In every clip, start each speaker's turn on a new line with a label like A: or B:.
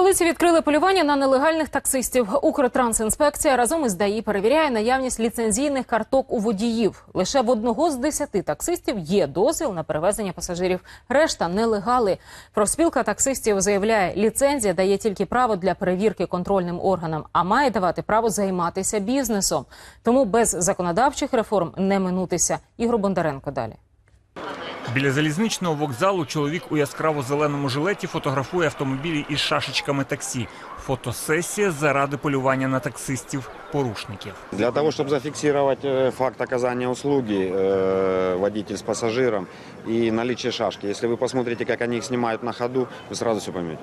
A: столиці відкрили полювання на нелегальних таксистів. Укртрансінспекція разом із ДАІ перевіряє наявність ліцензійних карток у водіїв. Лише в одного з десяти таксистів є дозвіл на перевезення пасажирів. Решта нелегали. Профспілка таксистів заявляє, ліцензія дає тільки право для перевірки контрольним органам, а має давати право займатися бізнесом. Тому без законодавчих реформ не минутися. Ігор Бондаренко далі.
B: Біля залізничного вокзалу чоловік у яскраво зеленому жилеті фотографує автомобілі із шашечками таксі. Фотосесія заради полювання на таксистів порушників.
C: Для того, чтобы зафиксировать э, факт оказания услуги э, водитель с пассажиром и наличие шашки, если вы посмотрите, как они их снимают на ходу, вы сразу все поймете.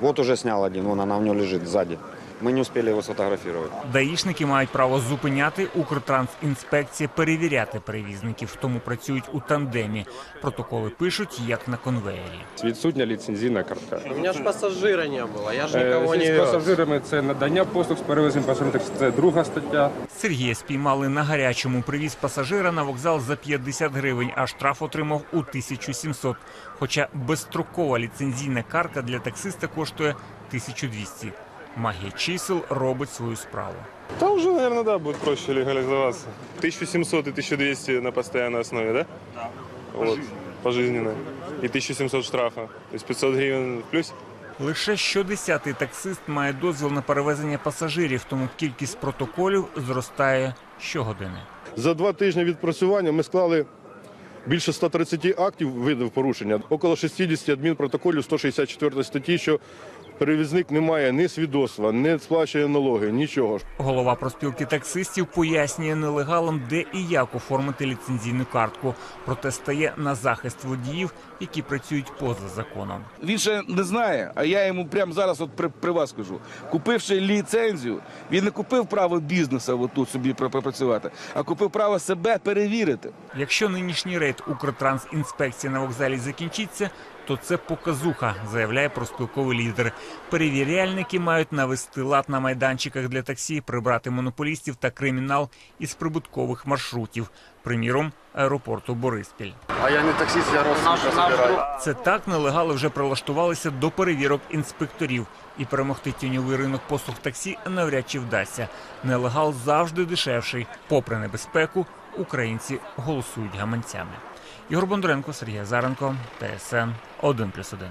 C: Вот уже снял один, вон она у него лежит сзади. Мы не успели его сфотографировать.
B: Даїшники мають право зупиняти Укртрансінспекція перевіряти перевізників, тому працюють у тандемі. Протоколи пишуть як на конвеєрі.
D: Відсутня ліцензійна картка.
E: У меня же пассажира не было, я же
D: Е,
E: никого не
D: З пасажирами це надання послуг з перевезенням пасажирів. Це друга стаття.
B: Сергія спіймали на гарячому. Привіз пасажира на вокзал за 50 гривень, а штраф отримав у 1700. Хоча безстрокова ліцензійна картка для таксиста коштує 1200. Магія чисел робить свою справу.
F: Да уже, наверное, да, будет проще легализоваться. 1700 и 1200 на постоянной основе, да? Да. Вот, пожизненно. И 1700 штрафа. То есть 500 гривен в плюс.
B: Лише щодесятий таксист має дозвіл на перевезення пасажирів, тому кількість протоколів зростає щогодини.
G: За два тижні відпрацювання ми склали більше 130 актів видів порушення, около 60 адмінпротоколів 164 статті, що перевізник не має ні свідоцтва, не сплачує налоги, нічого.
B: Голова проспілки таксистів пояснює нелегалам, де і як оформити ліцензійну картку. Проте стає на захист водіїв, які працюють поза законом.
H: Він ще не знає, а я йому прямо зараз от при, при вас кажу. Купивши ліцензію, він не купив право бізнесу отут собі пропрацювати, а купив право себе перевірити.
B: Якщо нинішній рейд Укртрансінспекції на вокзалі закінчиться, то це показуха, заявляє проспілковий лідер. Перевіряльники мають навести лад на майданчиках для таксі, прибрати монополістів та кримінал із прибуткових маршрутів, приміром аеропорту Бориспіль.
E: А я не таксист, я собираю.
B: Це так нелегали вже прилаштувалися до перевірок інспекторів. І перемогти тіньовий ринок послуг таксі навряд чи вдасться. Нелегал завжди дешевший. Попри небезпеку, українці голосують гаманцями. Ігор Бондаренко, Сергій Заренко, ТСН 1+,1.